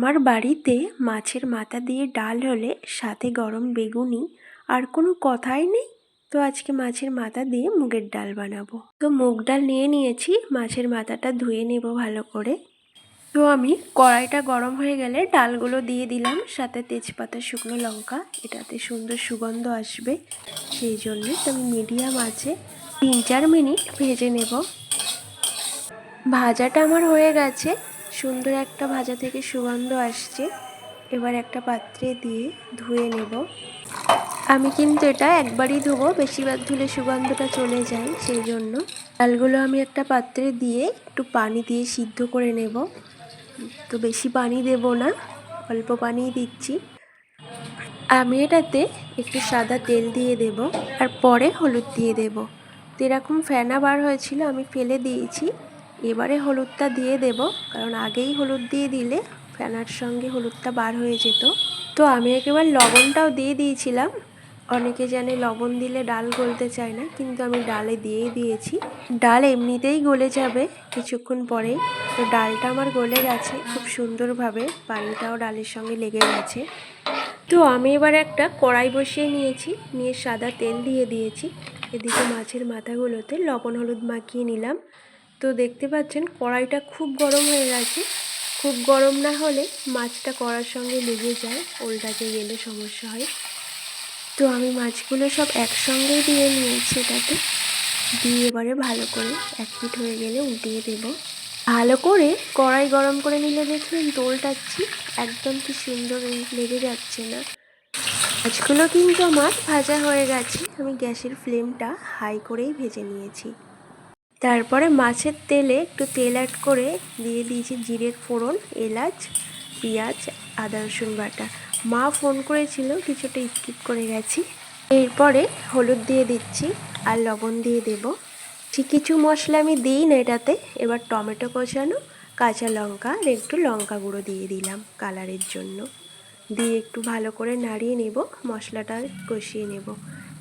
আমার বাড়িতে মাছের মাথা দিয়ে ডাল হলে সাথে গরম বেগুনি আর কোনো কথাই নেই? তো আজকে মাছের মাথা দিয়ে মুগের ডাল বানাবো। তো মুগ ডাল নিয়ে নিয়েছি, মাছের মাথাটা ধুয়ে নেব ভালো করে। তো আমি কড়াইটা গরম হয়ে গেলে ডালগুলো দিয়ে দিলাম, সাথে তেজপাতা, শুকনো লঙ্কা, এটাতে সুন্দর সুগন্ধ আসবে। সেই জন্য তো আমি মিডিয়াম আছে তিন চার মিনিট ভেজে নেব। ভাজাটা আমার হয়ে গেছে। সুন্দর একটা ভাজা থেকে সুগন্ধ আসছে। এবার একটা পাত্রে দিয়ে ধুয়ে নেব। আমি কিন্তু এটা একবারই ধুবো, বেশিরভাগ ধুলে সুগন্ধটা চলে যায় সেই জন্য। ডালগুলো আমি একটা পাত্রে দিয়ে একটু পানি দিয়ে সিদ্ধ করে নেব। তো বেশি পানি দেব না, অল্প পানিই দিচ্ছি। আমি এটাতে একটু সাদা তেল দিয়ে দেব আর পরে হলুদ দিয়ে দেব। তো এরকম ফেনা বার হয়েছিল, আমি ফেলে দিয়েছি। এবারে হলুদটা দিয়ে দেব, কারণ আগেই হলুদ দিয়ে দিলে ফেনার সঙ্গে হলুদটা বার হয়ে যেত। তো আমি একেবারে লবণটাও দিয়ে দিয়েছিলাম। অনেকে জানে লবণ দিলে ডাল গলতে চায় না, কিন্তু আমি ডালে দিয়েই দিয়েছি। ডাল এমনিতেই গলে যাবে কিছুক্ষণ পরেই। তো ডালটা আমার গলে গেছে খুব সুন্দরভাবে, পানিটাও ডালের সঙ্গে লেগে গেছে। তো আমি এবার একটা কড়াই বসিয়ে নিয়েছি, নিয়ে সাদা তেল দিয়ে দিয়েছি। এদিকে মাছের মাথাগুলোতে লবণ হলুদ মাখিয়ে নিলাম। তো দেখতে পাচ্ছেন কড়াইটা খুব গরম হয়ে গেছে। খুব গরম না হলে মাছটা কড়ার সঙ্গে লেগে যায়, ওলটাতে গেলে সমস্যা হয়। তো আমি মাছগুলো সব একসঙ্গেই দিয়ে নিয়েছি এটাতে। দিয়ে এবারে ভালো করে এক পিঠ হয়ে গেলে উল্টিয়ে দেব। ভালো করে কড়াই গরম করে নিলে দেখবেন দোলটাচ্ছি, একদম কি সুন্দর লেগে যাচ্ছে না। মাছগুলো কিন্তু আমার ভাজা হয়ে গেছে। আমি গ্যাসের ফ্লেমটা হাই করেই ভেজে নিয়েছি। তারপরে মাছের তেলে একটু তেল অ্যাড করে দিয়ে দিয়েছি জিরের ফোড়ন, এলাচ, পেঁয়াজ, আদা, রসুন বাটা। মা ফোন করেছিল কিছুটা স্কিপ করে গেছি। এরপরে হলুদ দিয়ে দিচ্ছি আর লবণ দিয়ে দেব। ঠিক কিছু মশলা আমি দিই না এটাতে, এবার টমেটো কষানো, কাঁচা লঙ্কা আর একটু লঙ্কা গুঁড়ো দিয়ে দিলাম কালারের জন্য। দিয়ে একটু ভালো করে নাড়িয়ে নেব, মশলাটা কষিয়ে নেব।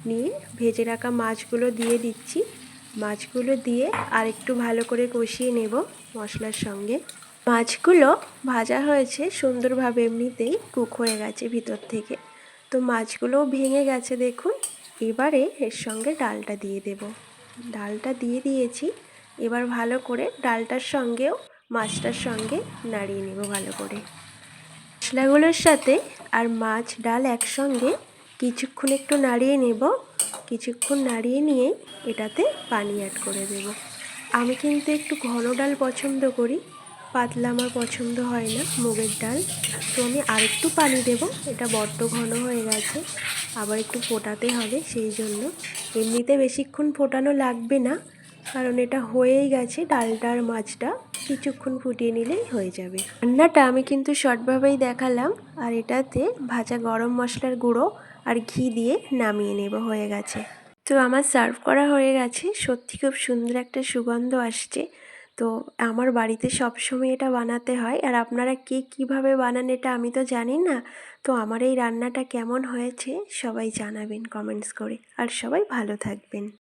নিয়ে ভেজে রাখা মাছগুলো দিয়ে দিচ্ছি। মাছগুলো দিয়ে আর একটু ভালো করে কষিয়ে নেব মশলার সঙ্গে। মাছগুলো ভাজা হয়েছে সুন্দরভাবে এমনিতেই কুক হয়ে গেছে ভিতর থেকে। তো মাছগুলোও ভেঙে গেছে দেখুন। এবারে এর সঙ্গে ডালটা দিয়ে দেব। ডালটা দিয়ে দিয়েছি। এবার ভালো করে ডালটার সঙ্গেও মাছটার সঙ্গে নাড়িয়ে নেব ভালো করে। মশলাগুলোর সাথে আর মাছ, ডাল একসঙ্গে কিছুক্ষণ একটু নাড়িয়ে নেব। কিছুক্ষণ নাড়িয়ে নিয়ে এটাতে পানি অ্যাড করে দেব। আমি কিন্তু একটু ঘন ডাল পছন্দ করি। পাতলা আমার পছন্দ হয় না, মুগের ডাল। তো আমি আর একটু পানি দেব। এটা বড্ড ঘন হয়ে গেছে। আবার একটু ফোটাতে হবে সেই জন্য। এমনিতে বেশিক্ষণ ফোটানো লাগবে না, কারণ এটা হয়েই গেছে ডালটা আর মাছটা। কিছুক্ষণ ফুটিয়ে নিলেই হয়ে যাবে। রান্নাটা আমি কিন্তু শর্টভাবেই দেখালাম। আর এটাতে ভাজা গরম মশলার গুঁড়ো আর ঘি দিয়ে নামিয়ে নেব হয়ে গেছে। তো আমার সার্ভ করা হয়ে গেছে। সত্যি খুব সুন্দর একটা সুগন্ধ আসছে। তো আমার বাড়িতে সবসময় এটা বানাতে হয়। আর আপনারা কে কীভাবে বানান এটা আমি তো জানি না। তো আমার এই রান্নাটা কেমন হয়েছে সবাই জানাবেন কমেন্টস করে। আর সবাই ভালো থাকবেন।